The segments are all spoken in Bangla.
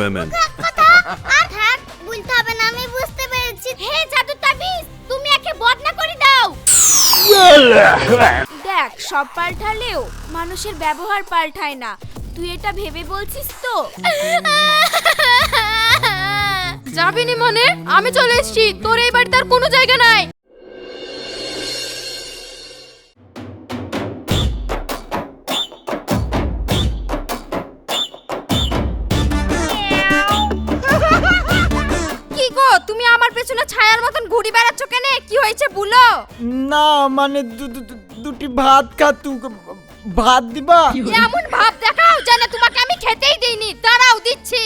women. আর থাক বলতে হবে না আমি বুঝতে পেরেছি। হে জাদু তাবিজ তুমি একে বদনা করে দাও। দেখ সব পাল্টালেও মানুষের ব্যবহার পাল্টায় না। তুই এটা ভেবে বলছিস তো? যাবি নি মনে আমি চলে এসেছি। তোর এই বাড়িতে আর কোনো জায়গা নাই। পেছনে ছায়ার মতন ঘুরি বেড়াচ্ছ কেন? কি হয়েছে বলো? না মানে দুটি ভাত খা তু ভাত দিবা? এমন ভাব দেখাও যেন তোমাকে আমি খেতেই দেইনি। দাঁড়াও দিচ্ছি।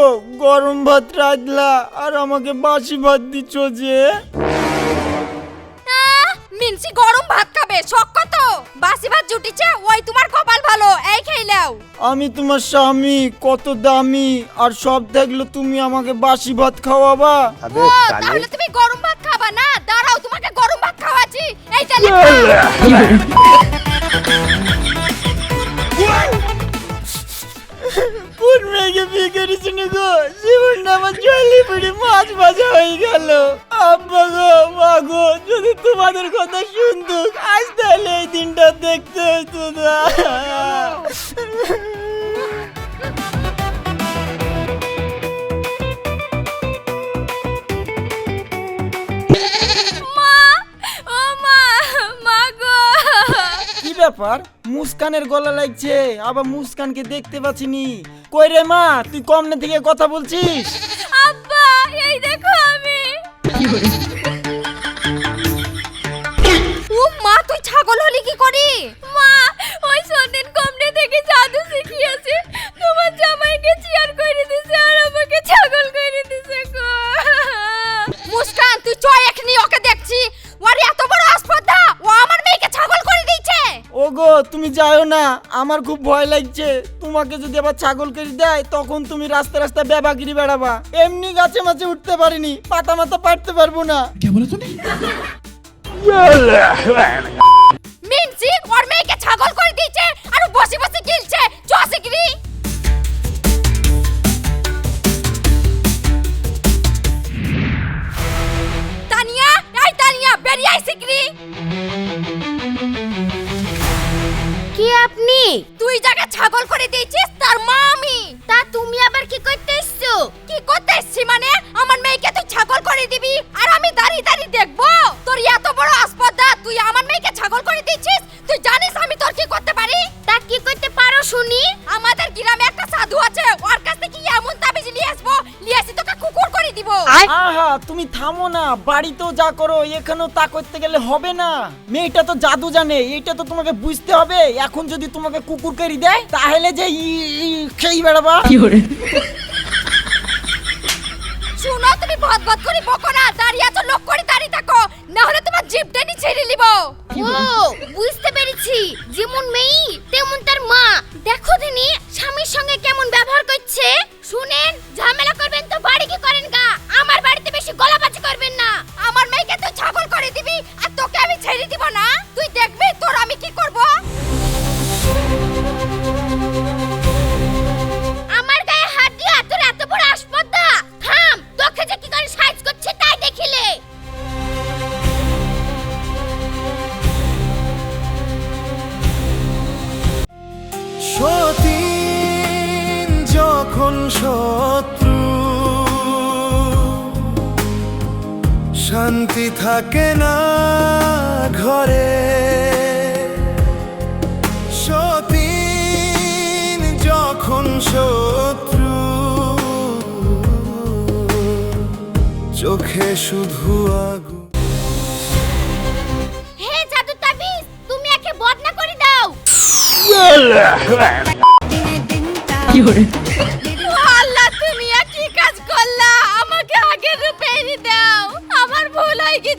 গো গরম ভাত রাখলা আর আমাকে বাসি ভাত দিচ্ছ যে। মিনসি গরম ভাত খাবে শখ কত? বাসি ভাত জুটিছে ওই তোমার কপাল ভালো এই খেয়ে লাও আমি তোমার স্বামী কত দামি আর সব থাকলে তুমি আমাকে বাসি ভাত খাওয়াবা। ও তাহলে তুমি গরম ভাত খাবা না? দাঁড়াও তোমাকে গরম ভাত খাওয়াচ্ছি এই তাহলে খাও। কোন মেয়েকে বিয়ে করেছি না গো? জীবনটা আমার জলে পড়ে মাছ ভাজা হয়ে গেল। আব্বা গো মা গো যদি তোমাদের কথা শুনতো আজ তাহলে এই দিনটা দেখতে হতো না। মা ও মা মা গো। কি ব্যাপার? মুস্কানের গলা লাগছে আবার মুস্কানকে দেখতে পাচ্ছিনি কই রে মা? তুই কমনে থেকে কথা বলছিস? আব্বা, এই দেখো আমি। ও মা, তুই ছাগল হলি কি করি? মা, ওই সন্দিন কমনে থেকে জাদু শিখিয়েছে। তোমার জামাইকে চিয়ার করে দিছে আর আমাকে ছাগল ওগো তুমি যাও না। আমার খুব ভয় লাগছে। তোমাকে যদি আবার ছাগল কেটে দেয় তখন তুমি রাস্তা রাস্তা বেবাগিরি বেড়াবা। এমনি গাছে মাছে উঠতে পারিনি পাতা মাথা পারতে পারব না। মিনসি ওর মেয়েকে ছাগল করে দিয়েছে আর ও বসে বসে গিলছে। চসিগরি তানিয়া এই তানিয়া বেরিয়ে আই সিগরি কি আপনি? তুই যাকে ছাগল করে দিয়েছিস তার মা আমি। তা তুমি আবার কি করতে এসছো? কি করতে এসছি মানে? আমার মেয়েকে তুই ছাগল করে দিবি আর আমি দাঁড়িয়ে দাঁড়িয়ে দেখব। তোর এত বড় আসপদা তুই আমার মেয়েকে ছাগল করে দিয়েছিস? তুই জানিস আমি তোর কি করতে পারি? তা কি করতে পারো শুনি? আমাদের গ্রামে একটা সাধু আছে করে দিব আহা তুমি থামো না বাড়িতেও যা করো এখানেও তা করতে গেলে হবে না। মেয়েটা তো জাদু জানে এইটা তো তোমাকে বুঝতে হবে। এখন যদি তোমাকে কুকুর কেড়ি দেয় তাহলে যে খেয়ে বেড়াবা। শুনো তুমি ভদ ভদ করে বকো না দাঁড়িয়ে আছো লোক করে দাঁড়িয়ে থাকো। না হলে তোমার জিপ টেনে ছেড়ে নিব। ও বুঝতে পেরেছি। যেমন মেয়ে তেমন তার মা। দেখো দিনি, স্বামীর সঙ্গে কেমন ব্যবহার করছে। শুনেন, ঝামেলা করবেন তো, বাড়ি কি করেন গা? আমার বাড়িতে বেশি গলাবাজি করবেন না। আমার মেয়েকে তো ছাগল করে দিবি, আর তোকে আমি ছেড়ে দিব না। তুই দেখবি, তোর আমি কি করব? শান্তি থাকে না ঘরে। সতীন যখন শত্রু চোখে শুধু আগুন হে জাদু তাবিজ তুমি একে বদনা করে দাও। আল্লাহ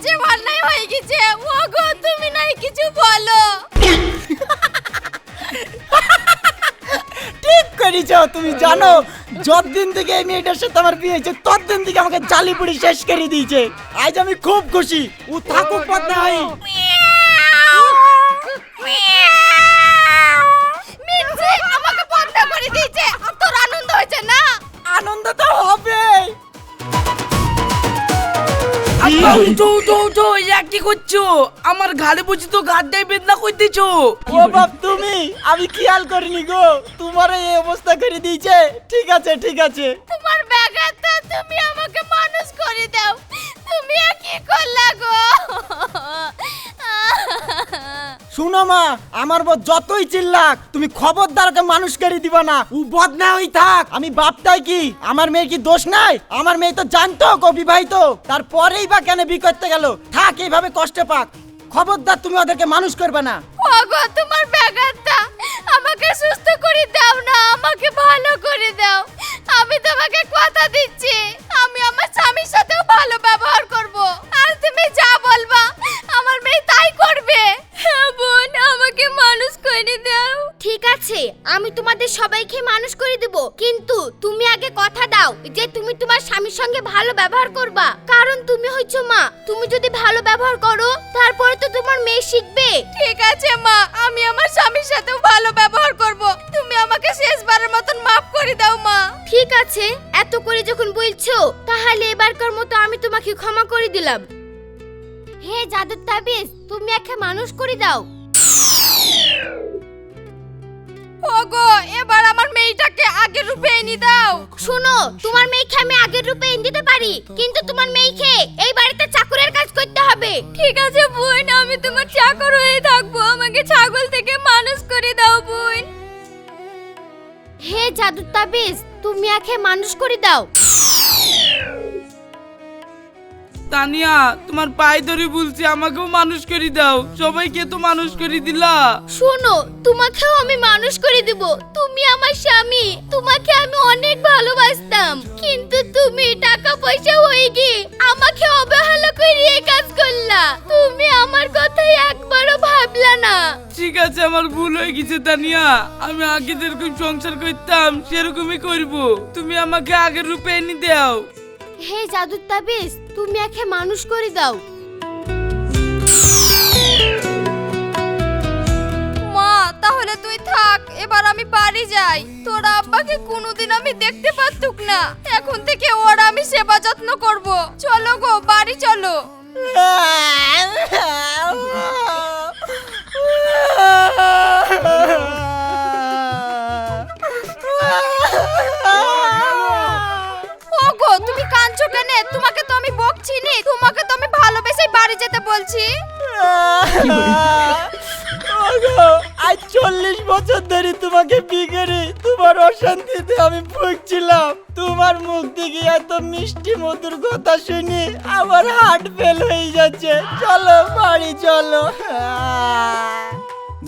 গেছে অন্যায় হয়ে গেছে। ওগো তুমি নাই কিছু বলো। ঠিক করেছ তুমি জানো যতদিন থেকে এই মেয়েটার সাথে আমার বিয়ে হয়েছে ততদিন থেকে আমাকে জালিপুরি শেষ করে দিয়েছে। আজ আমি খুব খুশি। ও থাকুক পদ্মা ভাই। মিনজি আমাকে বন্ধ করে দিয়েছে। তোর আনন্দ হয়েছে না? আনন্দ তো হবে কি? করছ। আমার ঘাড়ে বুঝি তো গাড্ডায় বেদনা করতেছো। ও বাপ তুমি? আমি খেয়াল করিনি গো। তোমার এই অবস্থা করে দিয়েছে। ঠিক আছে ঠিক আছে। তোমার ব্যাঘাতটা তুমি আমাকে মানুষ করে দাও। তুমি আর কি করলা গো? শুনো মা আমার বউ যতই চিল্লাক তুমি খবরদারকে মানুষ কেড়ে দিবা না। ও বদনা হই থাক। আমি বাপটাই কি? আমার মেয়ের কি দোষ নাই? আমার মেয়ে তো জানতো গো বিবাহিত। তারপরেই বা কেন বি করতে গেল? থাক এইভাবে কষ্টে পাক। খবরদার তুমি ওদেরকে মানুষ করবে না। ওগো তোমার ব্যাঘাতটা তোমাকে ক্ষমা করে দিলাম। হে জাদুর তাবিজ তুমি একে মানুষ করে দাও। ওগো এবার আমার মেয়েটাকে আগের রূপে এনে দাও। শোনো তোমার মেয়েকে আমি আগের রূপে এনে দিতে পারি কিন্তু তোমার মেয়েকে এই বাড়িতে চাকরের কাজ করতে হবে। ঠিক আছে বোন আমি তোমার চাকর হয়ে থাকব। আমাকে ছাগল থেকে মানুষ করে দাও বোন। হে জাদুর তাবিজ তুমি একে মানুষ করে দাও। তানিয়া তোমার পায়ে ধরে বলছি আমাকেও মানুষ করে দাও। সবাইকে তো মানুষ করে দিলা। শোনো তোমাকেও আমি মানুষ করে দেব। তুমি আমার স্বামী তোমাকে আমি অনেক ভালোবাসতাম। কিন্তু তুমি টাকা পয়সা হয়ে গিয়ে আমাকে অবহেলা করে এই কাজ করলা। তুমি আমার কথা একবারও ভাবলা না। ঠিক আছে আমার ভুল হয়ে গেছে তানিয়া। আমি আগে যেরকম সংসার করতাম সেরকমই করব। তুমি আমাকে আগের রূপে এনে দাও। হে জাদুর তাবিজ তুমি একে মানুষ করে দাও। মা তাহলে তুই থাক এবার আমি বাড়ি যাই। তোর আব্বাকে কোনোদিন আমি দেখতে পারতুক না। এখন থেকে ওর আমি সেবা যত্ন করব। চলো গো বাড়ি চলো। যেতে বলছি? আজ চল্লিশ বছর ধরে তোমাকে বিগড়ে তোমার অশান্তিতে আমি ভুগছিলাম। তোমার মুখ থেকে এত মিষ্টি মধুর কথা শুনে আমার হার্ট ফেল হয়ে যাচ্ছে। চলো বাড়ি চলো।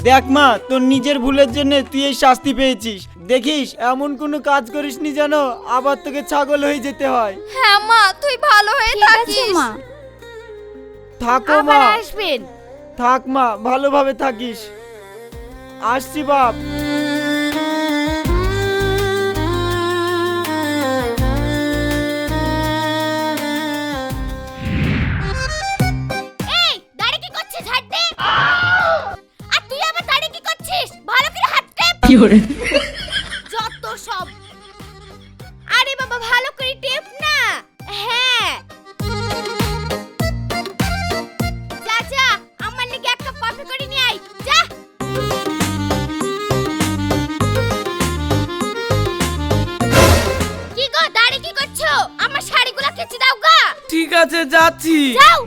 দেখ মা তোর নিজের ভুলের জন্য তুই এই শাস্তি পেয়েছিস। দেখিস এমন কোনো কাজ করিসনি যেন আবার তোকে ছাগল হয়ে যেতে হয়। হ্যাঁ মা তুই ভালো হয়ে থাকিস। থাকো আবার মা। আসবেন। থাক মা ভালোভাবে থাকিস। আসছি বাপ। এই দাড়ি কি করছিস দে আর তুই দাড়ি কি করছিস? ভালো করে হাত টেপ কি যত সব। আরে বাবা ভালো করে টেপ যাচ্ছি যাও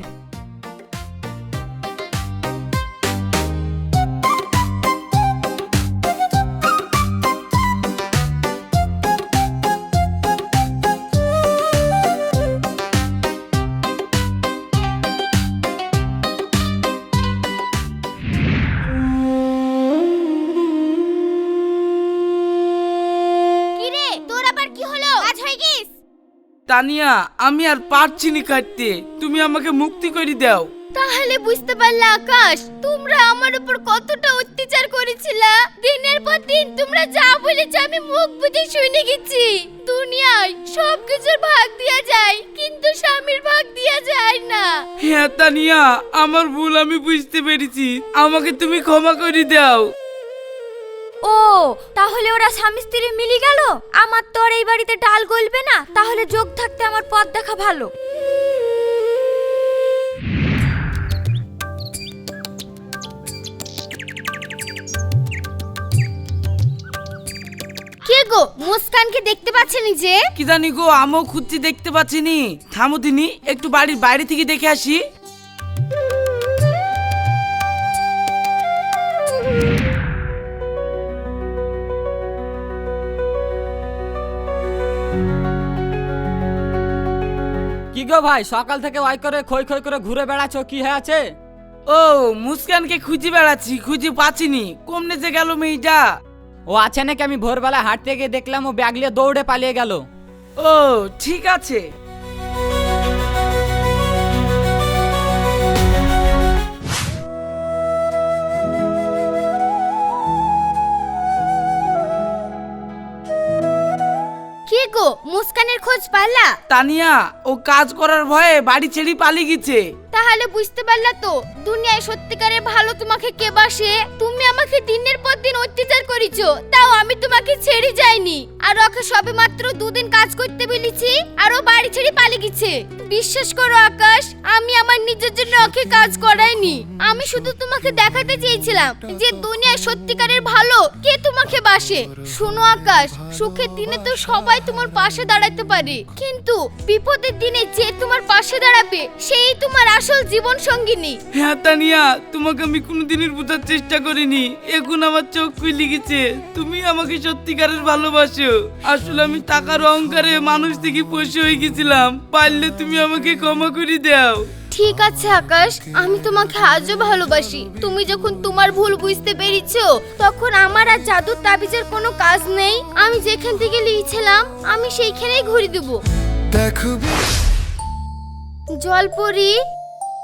তানিয়া আমি আর পারছি নি কাটতে তুমি আমাকে মুক্তি করে দাও। তাহলে বুঝতে পারলা আকাশ তোমরা আমার উপর কতটা অত্যাচার করেছিলা। দিনের পর দিন তোমরা যা বলেছ আমি মুখ বুঝে শুনে গেছি। দুনিয়ায় সব কিছুর ভাগ দেওয়া যায় কিন্তু স্বামীর ভাগ দেওয়া যায় না। হ্যাঁ তানিয়া আমার ভুল আমি বুঝতে পেরেছি। আমাকে তুমি ক্ষমা করে দাও। ও তাহলে ওরা স্বামী স্ত্রী মিলি গেল? আমার তো আর এই বাড়িতে ডাল গলবে না তাহলে যোগ থাকতে আমার পথ দেখা ভালো। কে গো মুস্কানকে দেখতে পাচ্ছেনি যে? কি জানি গো আমিও খুঁজছি দেখতে পাচ্ছিনি। থামো তিনি একটু বাড়ির বাইরে থেকে দেখে আসি। গো ভাই সকাল থেকে ওয়াই করে খই খই করে ঘুরে বেড়াচ্ছ কি হয়ে আছে ও মুস্কানকে খুঁজে বেড়াচ্ছি খুঁজে পাচ্ছিনি। কমনে যে গেল মেয়েটা। ও আছে নাকি? আমি ভোরবেলা হাঁটতে গিয়ে দেখলাম ও ব্যাগ নিয়ে দৌড়ে পালিয়ে গেল। ও ঠিক আছে। গো মুস্কানের খোঁজ পালা তানিয়া ও কাজ করার ভয়ে বাড়ি ছেড়ে পালিয়ে গেছে। তাহলে বুঝতে পারলা তো দুনিয়ায় সত্যিকারের ভালো তোমাকে কে বাসে? তুমি আমাকে দিনের পর দিন অত্যাচার করেছ আমি তোমাকে ছেড়ে যাইনি। আর ওকে সবে মাত্র দুদিন কাজ করতে বলেছি আর ও বাড়ি ছেড়ে পালিয়ে গেছে। বিশ্বাস করো আকাশ, আমি আমার নিজের জন্য ওকে কাজ করাইনি। আমি শুধু তোমাকে দেখাতে চেয়েছিলাম যে দুনিয়ায় সত্যিকারের ভালো, কে তোমাকে বাসে? শোনো আকাশ, সুখের দিনে তো সবাই তোমার পাশে দাঁড়াতে পারে। কিন্তু বিপদের দিনে যে তোমার পাশে দাঁড়াবে, সেই তোমার আসল জীবন সঙ্গিনী। হ্যাঁ তানিয়া, তোমাকে আমি কোনোদিনের বোঝার চেষ্টা করিনি। এখন আমার চোখ খুলে গেছে। তুমি আমাকে সত্যিকারের ভালোবাসো। আসলে আমি টাকার অহংকারে মানুষ থেকে পশু হয়ে গেছিলাম। পারলে তুমি আমাকে ক্ষমা করে দাও। ঠিক আছে আকাশ। আমি তোমাকে আজও ভালোবাসি। তুমি যখন তোমার ভুল বুঝতে পেরেছ তখন আমার আর জাদুর তাবিজের কোনো কাজ নেই। আমি যেখান থেকে লিখছিলাম আমি সেইখানেই ঘুরে দেব। দেখবি জলপরি?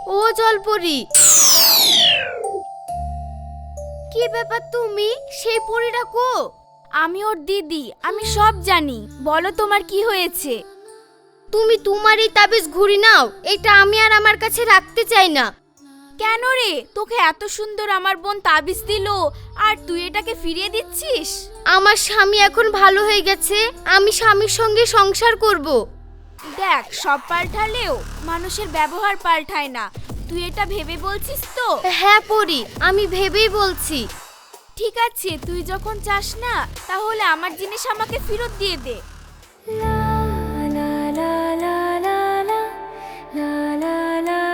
ও জলপরি। কি ব্যাপার তুমি? সেই পরিটা কো? আমি ওর দিদি, আমি সব জানি। বলো তোমার কি হয়েছে? তুমি তোমার এই তাবিজ ঘুরি নাও, এটা আমি আর আমার কাছে রাখতে চাই না। কেন রে? তোকে এত সুন্দর আমার বোন তাবিজ দিল, আর তুই এটাকে ফিরিয়ে দিচ্ছিস? আমার স্বামী এখন ভালো হয়ে গেছে, আমি স্বামীর সঙ্গে সংসার করব। দেখ, সব পাল্টালেও মানুষের ব্যবহার পাল্টায় না। তুই এটা ভেবে বলছিস তো হ্যাঁ পড়ি আমি ভেবেই বলছি ঠিক আছে তুই যখন চাস না তাহলে আমার জিনিস আমাকে ফেরত দিয়ে দে কি গো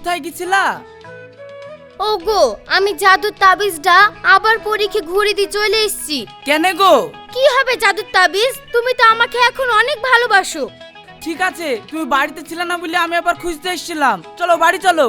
কোথায় গেছিলা? ওগো আমি জাদুর তাবিজটা আবার পরীক্ষা ঘুরে দিয়ে চলে এসেছি। কেন গো? কি হবে জাদুর তাবিজ? তুমি তো আমাকে এখন অনেক ভালোবাসো। ঠিক আছে তুমি বাড়িতে ছিলে না বলে আমি আবার খুঁজতে এসেছিলাম। চলো বাড়ি চলো।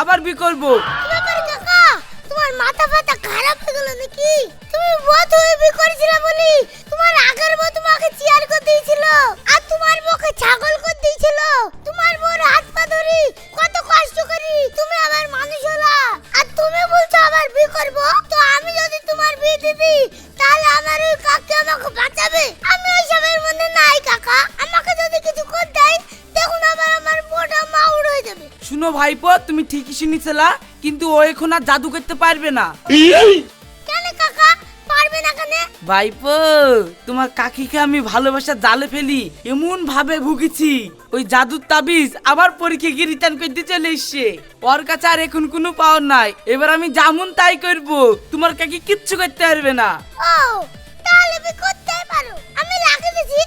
আবার বি করব? তোমার মাথা ফাতা খারাপ হয়ে গেল নাকি? তুমি বধ হয়ে বি করেছিলে বলি। ভাইপো তুমি ঠিকই শুনেছিলা কিন্তু ও এখন আর জাদু করতে পারবে না। কেন কাকা? পারবে পারবে না কেন? ভাইপো তোমার কাকিকে আমি ভালোবাসা জালে ফেলি এমন ভাবে ভুগেছি। ওই জাদুর তাবিজ আবার পরীক্ষা গিয়ে রিটার্ন করতে চলে এসছে। ওর কাছে আর এখন কোনো পাওয়ার নাই। এবার আমি যেমন তাই করব তোমার কাকি কিচ্ছু করতে পারবে না। ও তাহলে আমি করতেই পারো। আমি রাখে দিছি।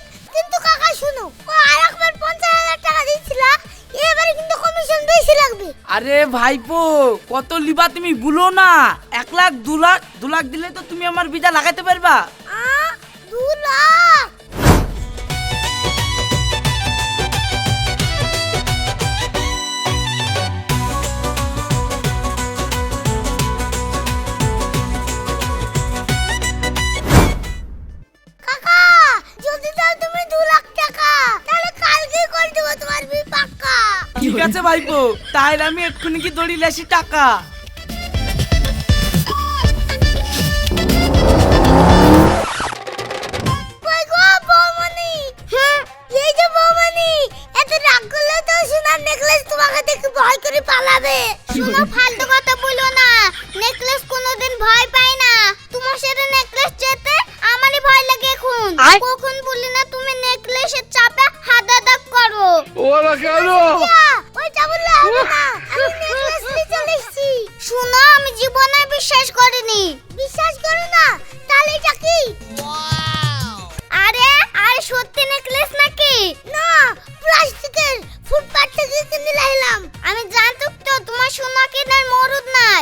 আরে ভাইপো, কত লিবা তুমি গুলো না। এক লাখ দু লাখ দু লাখ দিলে তো তুমি আমার ভিজা লাগাইতে পারবা। দু লাখ? আছে ভাইপো তাহলে আমি এক্ষুনি কি দড়ি লেসি টাকা? হ্যাঁ এই যে বৌমনি এত রাগ করলে তো সোনার নেকলেস তোমাকে দেখে ভয় করে পালাবে। শোনো ফালতু কথা বলো না নেকলেস কোনোদিন ভয় পায় না। তোমার সাথে নেকলেস যেতে আমারই ভয় লাগে এখন। কখন বলি না তুমি নেকলেসের চাপে করো। ওরা কেন ওইটা বললে হবে না আমি নেকলেস নিয়ে চলে এসেছি। শোনো আমি জীবনে বিশ্বাস করিনি। বিশ্বাস করো না তাহলে এটা কি? আরে আরে সত্যি নেকলেস নাকি? না প্লাস্টিকের ফুটপাত থেকে কিনে লাইলাম আমি জানতো তো তোমার সোনা কেনার মরুদ নাই।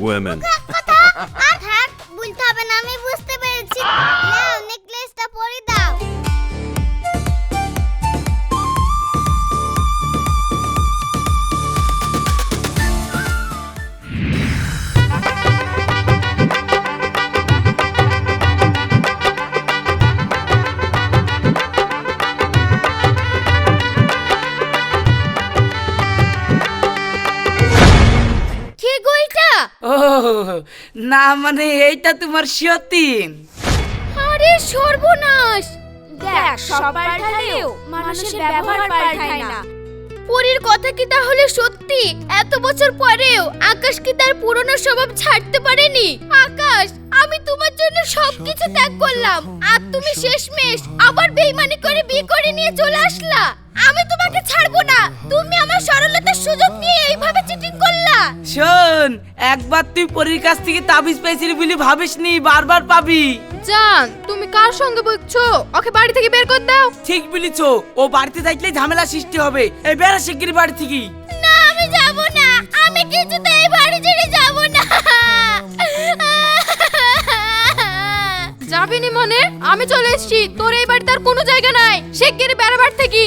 Women. না মানে এইটা তোমার সতীন। আরে সর্বনাশ! দেখ সব পাল্টালেও মানুষের ব্যবহার পাল্টায় না। পরীর কথা কি তাহলে সত্যি? এত বছর পরেও আকাশ কি তার পুরনো স্বভাব ছাড়তে পারেনি? আকাশ! আমি তোমার জন্য সবকিছু ত্যাগ করলাম। আর তুমি শেষমেশ আবার বেইমানি করে বিয়ে করে নিয়ে চলে আসলা। আমি তোমাকে ছাড়বো না। তুমি আমার সরলতার সুযোগ নিয়ে এইভাবে চিটিং করলা। শোন একবার তুই পরীর কাছ থেকে তাবিজ পেয়েছিলি বলে ভাবিসনি বারবার পাবি। জান তুমি কার সঙ্গে বলছো ওকে বাড়ি থেকে বের করে দাও। ঠিক বলিছ ও বাড়িতে থাকলে ঝামেলা সৃষ্টি হবে। এই বেড়া শিগগির বাড়ি থেকে। না আমি যাব না। আমি কিছুতে এই বাড়ি ছেড়ে আমি চলে এসেছি। তোর এই বাড়িতে আর কোনো জায়গা নাই। শিগগিরই বেড়াবার থেকে।